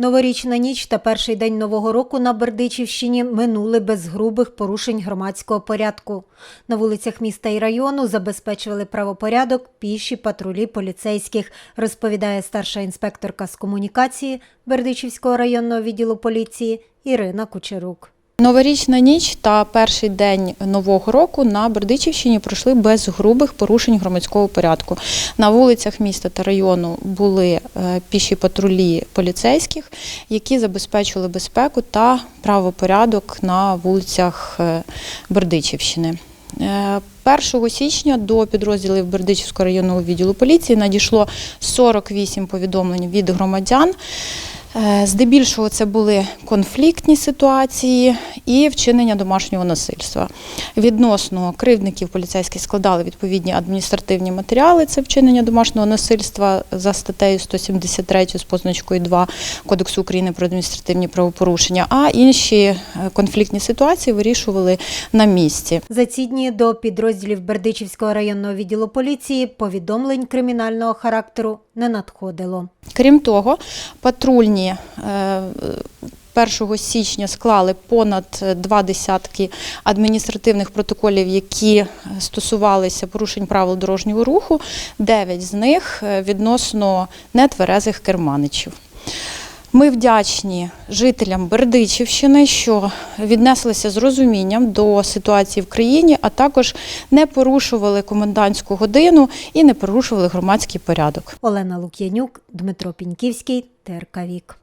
Новорічна ніч та перший день нового року на Бердичівщині минули без грубих порушень громадського порядку. На вулицях міста і району забезпечували правопорядок піші патрулі поліцейських, розповідає старша інспекторка з комунікації Бердичівського районного відділу поліції Ірина Кучерук. Новорічна ніч та перший день нового року на Бердичівщині пройшли без грубих порушень громадського порядку. На вулицях міста та району були е, піші патрулі поліцейських, які забезпечували безпеку та правопорядок на вулицях е, Бердичівщини. Е, 1 січня до підрозділів Бердичівського районного відділу поліції надійшло 48 повідомлень від громадян. Е, Здебільшого це були конфліктні ситуації і вчинення домашнього насильства. Відносно кривдників поліцейські складали відповідні адміністративні матеріали. Це вчинення домашнього насильства за статтею 173 з позначкою 2 Кодексу України про адміністративні правопорушення. А інші е, конфліктні ситуації вирішували на місці. За ці дні до підрозділів Бердичівського районного відділу поліції повідомлень кримінального характеру не надходило. Крім того, патрульні е, 1 січня склали понад два десятки адміністративних протоколів, які стосувалися порушень правил дорожнього руху. Дев'ять з них е, відносно нетверезих керманичів. Ми вдячні жителям Бердичівщини, що віднеслися з розумінням до ситуації в країні, а також не порушували комендантську годину і не порушували громадський порядок. Олена Лук'янюк, Дмитро Піньківський, ТРК Вік.